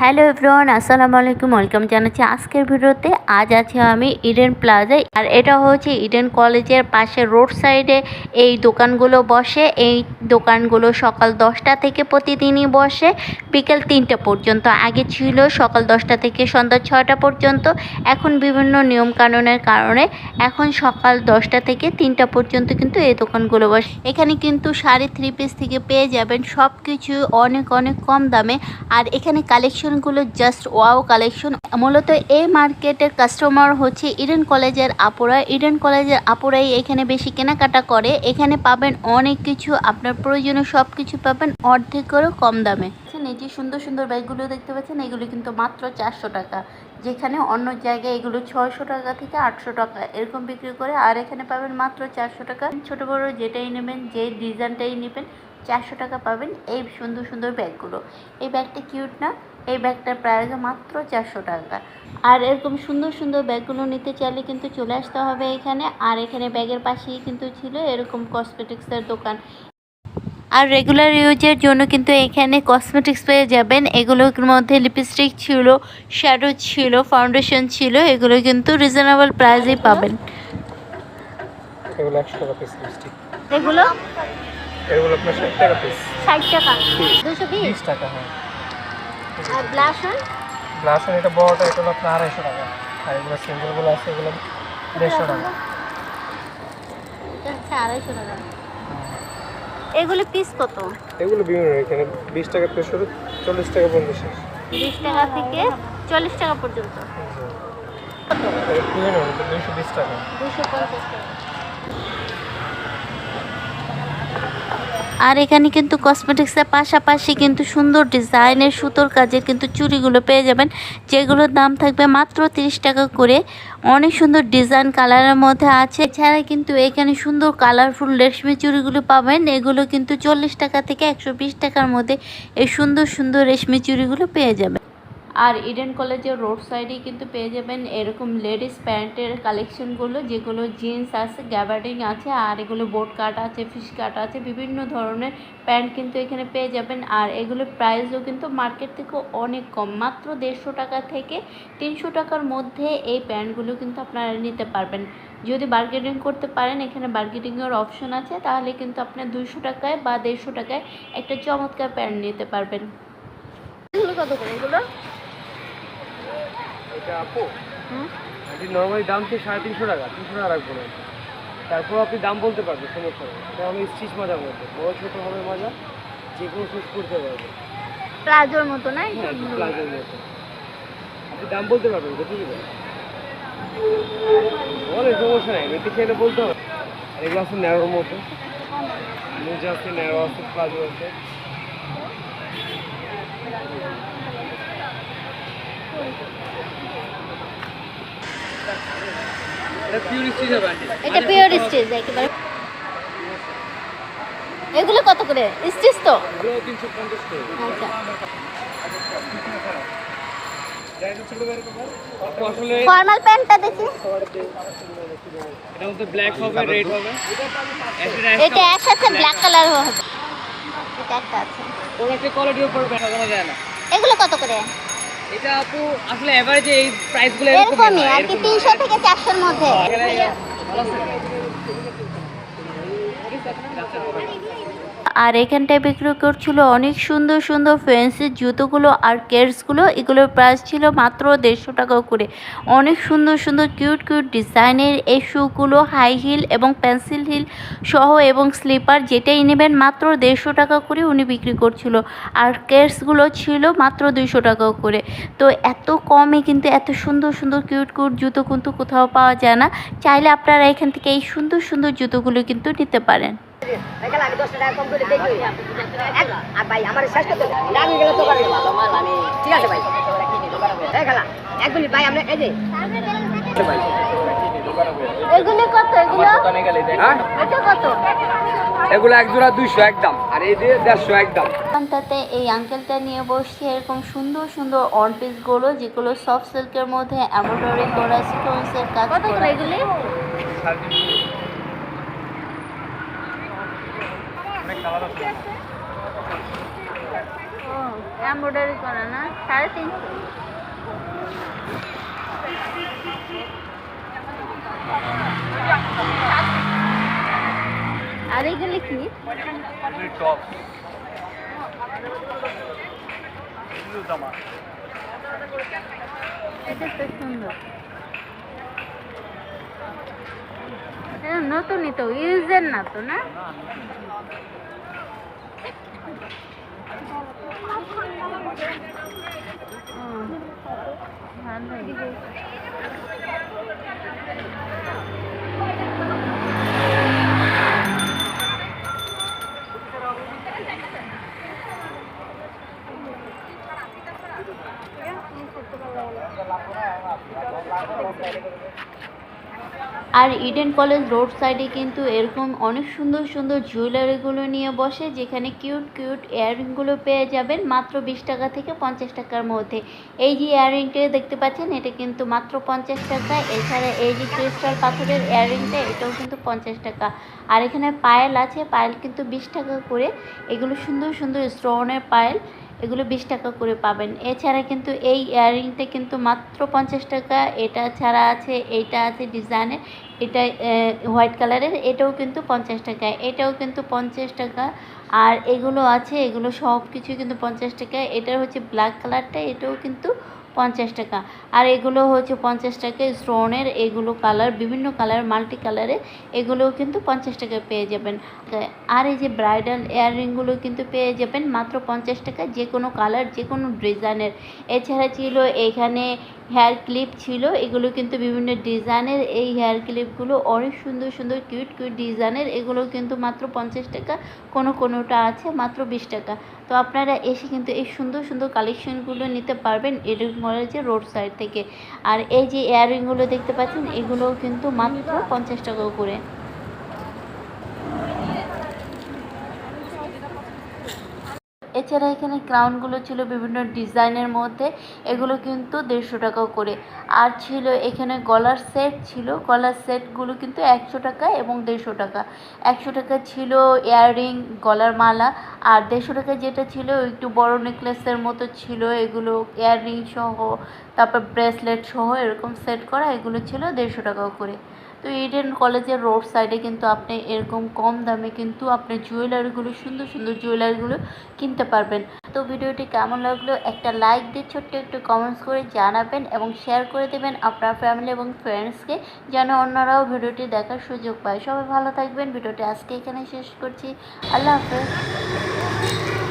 Hello everyone, আসসালামু আলাইকুম। Welcome জানাচ্ছি আজকের ভিডিওতে। আজ আছি আমি ইডেন প্লাজায় আর এটা হচ্ছে ইডেন কলেজের পাশে রোড সাইডে এই দোকানগুলো বসে। এই দোকানগুলো সকাল দশটা থেকে প্রতিদিনই বসে। বিকেল তিনটে পর্যন্ত। আগে ছিল সকাল দশটা থেকে সন্ধ্যা ছয়টা পর্যন্ত। এখন বিভিন্ন নিয়ম কানুনের কারণে এখন সকাল দশটা থেকে তিনটা পর্যন্ত কিন্তু এই দোকানগুলো বসে। এখানে কিন্তু শাড়ি থ্রি পিস থেকে পেয়ে যাবেন। সব কিছু অনেক অনেক কম দামে। আর এখানে কালেকশনগুলো জাস্ট ওয়াও কালেকশন। মূলত এই মার্কেটের কাস্টমার হচ্ছে ইডেন কলেজের আপুরা। ইডেন কলেজের আপুরাই এখানে বেশি কেনাকাটা করে। এখানে পাবেন অনেক কিছু, আপনার প্রয়োজনীয় সব কিছু পাবেন অর্ধেকেরও কম দামে। এই যে সুন্দর সুন্দর ব্যাগগুলো দেখতে পাচ্ছেন, এগুলো কিন্তু মাত্র চারশো টাকা। যেখানে অন্য জায়গায় এগুলো ছয়শো টাকা থেকে আটশো টাকা এরকম বিক্রি করে। আর এখানে পাবেন মাত্র চারশো টাকা। ছোট বড় যেটাই নেবেন, যে ডিজাইনটাই নেবেন, চারশো টাকা পাবেন এই সুন্দর সুন্দর ব্যাগগুলো। এই ব্যাগটা কিউট না? এই ব্যাগটার প্রাইস মাত্র চারশো টাকা। আর এরকম সুন্দর সুন্দর ব্যাগগুলো নিতে চাইলে কিন্তু চলে আসতে হবে এখানে। আর এখানে ব্যাগের পাশেই কিন্তু ছিল এরকম কসমেটিক্সের দোকান। আর রেগুলার ইউজের জন্য কিন্তু এখানে কসমেটিক্স পেয়ে যাবেন। এগুলোর মধ্যে লিপস্টিক ছিল শ্যাডো ছিল ফাউন্ডেশন ছিল এগুলো কিন্তু রিজনেবল প্রাইসেই পাবেন। এগুলো টাকা পিস লিপস্টিক এগুলো? এগুলো আপনার ষাট টাকা পিস ষাট টাকা। দুশো বিশ টাকা হ্যাঁ। আর ব্লাশন গ্লাস এটা বড়টা এটা হলো আপনার আড়াইশো টাকা। আর এগুলো সিঙ্গেলগুলো আছে এগুলো দেড়শো টাকা। আড়াইশো টাকা। এগুলো পিস কত? এগুলো বিভিন্ন এখানে বিশ টাকা থেকে শুরু চল্লিশ টাকা পর্যন্ত শেষ। বিশ টাকা থেকে চল্লিশ টাকা পর্যন্ত। দুইশো বিশ টাকা। দুশো পঞ্চাশ টাকা। আর এখানে কিন্তু কসমেটিক্সের পাশাপাশি কিন্তু সুন্দর ডিজাইনের সুতোর কাজের কিন্তু চুড়িগুলো পেয়ে যাবেন, যেগুলোর দাম থাকবে মাত্র তিরিশ টাকা করে। অনেক সুন্দর ডিজাইন কালারের মধ্যে আছে। এছাড়া কিন্তু এখানে সুন্দর কালারফুল রেশমি চুড়িগুলো পাবেন। এগুলো কিন্তু চল্লিশ টাকা থেকে একশো বিশ টাকার মধ্যে এই সুন্দর সুন্দর রেশমি চুড়িগুলো পেয়ে যাবেন। আর ইডেন কলেজের রোড সাইডেই কিন্তু পেয়ে যাবেন এরকম লেডিস প্যান্টের কালেকশনগুলো যেগুলো জিন্স আছে গ্যাবার্ডিং আছে, আর এগুলো বোট কাট আছে ফিশ কাট আছে, বিভিন্ন ধরনের প্যান্ট কিন্তু এখানে পেয়ে যাবেন। আর এগুলোর প্রাইসও কিন্তু মার্কেট থেকে অনেক কম, মাত্র দেড়শো টাকা থেকে তিনশো টাকার মধ্যে এই প্যান্টগুলো কিন্তু আপনারা নিতে পারবেন। যদি বার্গেনিং করতে পারেন, এখানে বার্গেনিংয়ের অপশন আছে, তাহলে কিন্তু আপনার দুশো টাকায় বা দেড়শো টাকায় একটা চমৎকার প্যান্ট নিতে পারবেন। কত করে? এগুলো? এটা আপু? হুম? এটি নর্মালি দাম তো সাড়ে তিনশো টাকা? তিনশো টাকা রাখব না তারপর আপনি দাম বলতে পারবেন সমস্যা নেই। এটা আমি স্টিচ মাজার মধ্যে। বড় ছোটো হবে মাজা যে কোনো সুইচ করতে পারবেন। প্লাজোর মতো না? হ্যাঁ প্লাজের মতো। আপনি দাম বলতে পারবেন বুঝতে পারবেন বলে সমস্যা নেই। মেয়েটি ছেলে বলতে হবে। আর এগুলো আছে ন্যারোর মতো। মোজা আছে ন্যারো আছে প্লাজো আছে। এটা পিওর স্টিচ একেবারে। এগুলো কত করে? স্টিচ তো? করে। আচ্ছা। ফর্মাল প্যান্টটা দেখি। এটা মধ্যে ব্ল্যাক হবে রেড হবে। এটা আছে ব্ল্যাক কালার হবে। এটা একটা আছে। প্রোডাক্টের কোয়ালিটির উপর সাজানো যায় না। এগুলো কত করে? এটা আপু আসলে এভারেজে এই প্রাইসগুলো এরকমই আর কি তিনশো থেকে চারশোর মধ্যে। আর এখানটায় বিক্রি করছিল অনেক সুন্দর সুন্দর ফ্যান্সি জুতোগুলো আর কেটসগুলো এগুলোর প্রাইস ছিল মাত্র দেড়শো টাকা করে। অনেক সুন্দর সুন্দর কিউট কিউট ডিজাইনের এই শুগুলো হাই হিল এবং পেন্সিল হিল সহ এবং স্লিপার যেটাই নেবেন মাত্র দেড়শো টাকা করে উনি বিক্রি করছিল। আর কেটসগুলো ছিল মাত্র দুইশো টাকা করে। তো এত কমে কিন্তু এত সুন্দর সুন্দর কিউট কিউট জুতো কিন্তু কোথাও পাওয়া যায় না। চাইলে আপনারা এখান থেকে এই সুন্দর সুন্দর জুতোগুলো কিন্তু নিতে পারেন। আমি দশটা টাকা কম করে দেখি আর ভাই আমার শেষ করতে আমি গেলে তো পারবি ঠিক আছে ভাই এই খেলা এক মিনিট ভাই আমরা এই যে এগুলো কত? এগুলো? হ্যাঁ? এটা কত? এগুলো এক জোড়া দুইশো একদম আর এই দিয়ে দেড়শো একদম। দোকানটাতে এই আঙ্কেলটা নিয়ে বসছে এরকম সুন্দর সুন্দর অন পিসগুলো যেগুলো সফট সিল্কের মধ্যে এমব্রয়ডারি করা স্টোনসের কাজ করা। এগুলি? কালার এমব্রয়ডারি করা না? সাড়ে তিনশো আর এগুলি কি? এটা তো সুন্দর। নতুনই তো, ইউজের না তো, না? ভালোই। আর ইডেন কলেজ রোড সাইডে কিন্তু এরকম অনেক সুন্দর সুন্দর জুয়েলারিগুলো নিয়ে বসে, যেখানে কিউট কিউট ইয়াররিংগুলো পেয়ে যাবেন মাত্র বিশ টাকা থেকে পঞ্চাশ টাকার মধ্যে। এই যে ইয়াররিংটা দেখতে পাচ্ছেন, এটা কিন্তু মাত্র পঞ্চাশ টাকা। এছাড়া এই যে ক্রিস্টাল পাথরের ইয়াররিংটা এটাও কিন্তু পঞ্চাশ টাকা। আর এখানে পায়েল আছে পায়েল কিন্তু বিশ টাকা করে। এগুলো সুন্দর সুন্দর স্টোনের পায়েল এগুলো বিশ টাকা করে পাবেন। এছাড়া কিন্তু এই ইয়াররিংটা কিন্তু মাত্র পঞ্চাশ টাকা। এটা ছাড়া আছে, এইটা আছে ডিজাইনের। এটা হোয়াইট কালারের, এটাও কিন্তু পঞ্চাশ টাকা। এটাও কিন্তু পঞ্চাশ টাকা। আর এগুলো আছে, এগুলো সব কিছু কিন্তু পঞ্চাশ টাকা। এটা হচ্ছে ব্ল্যাক কালারটা, এটাও কিন্তু পঞ্চাশ টাকা। আর এগুলো হচ্ছে পঞ্চাশ টাকা স্টোনের, এগুলো কালার, বিভিন্ন কালার, মাল্টি কালারে এগুলোও কিন্তু পঞ্চাশ টাকায় পেয়ে যাবেন। আর এই যে ব্রাইডাল ইয়াররিংগুলো কিন্তু পেয়ে যাবেন মাত্র পঞ্চাশ টাকা যে কোনো কালার যে কোনো ডিজাইনের। এছাড়া ছিল এখানে হেয়ার ক্লিপ ছিল। এগুলো কিন্তু বিভিন্ন ডিজাইনের। এই হেয়ার ক্লিপগুলো অনেক সুন্দর সুন্দর কিউট কিউট ডিজাইনের। এগুলো কিন্তু মাত্র পঞ্চাশ টাকা। কোনো, কোনোটা আছে মাত্র বিশ টাকা। তো আপনারা এসে কিন্তু এই সুন্দর সুন্দর কালেকশনগুলো নিতে পারবেন এরকম কলেজের রোড সাইড থেকে। আর এই যে ইয়াররিংগুলো দেখতে পাচ্ছেন, এগুলোও কিন্তু মাত্র পঞ্চাশ টাকা করে। এছাড়া এখানে ক্রাউনগুলো ছিল বিভিন্ন ডিজাইনের মধ্যে, এগুলো কিন্তু দেড়শো টাকা করে। আর ছিল এখানে গলার সেট ছিল, গলার সেটগুলো কিন্তু একশো টাকা এবং দেড়শো টাকা। একশো টাকা ছিল ইয়াররিং গলার মালা, আর দেড়শো টাকা যেটা ছিল একটু বড় নেকলেসের মতো ছিল, এগুলো ইয়াররিং সহ, তারপর ব্রেসলেট সহ এরকম সেট করা, এগুলো ছিল দেড়শো টাকা করে। তো ইডেন কলেজের রোড সাইডে কিন্তু আপনি এরকম কম দামে কিন্তু আপনি জুয়েলারিগুলো সুন্দর সুন্দর জুয়েলারিগুলো কিনতে পারবেন। তো ভিডিওটি কেমন লাগল একটা লাইক দিয়ে ছোট্ট একটু কমেন্টস করে জানাবেন এবং শেয়ার করে দেবেন আপনার ফ্যামিলি এবং ফ্রেন্ডসকে যেন অন্যরাও ভিডিওটি দেখার সুযোগ পায়। সবাই ভালো থাকবেন। ভিডিওটি আজকে এখানে শেষ করছি। আল্লাহ হাফেজ।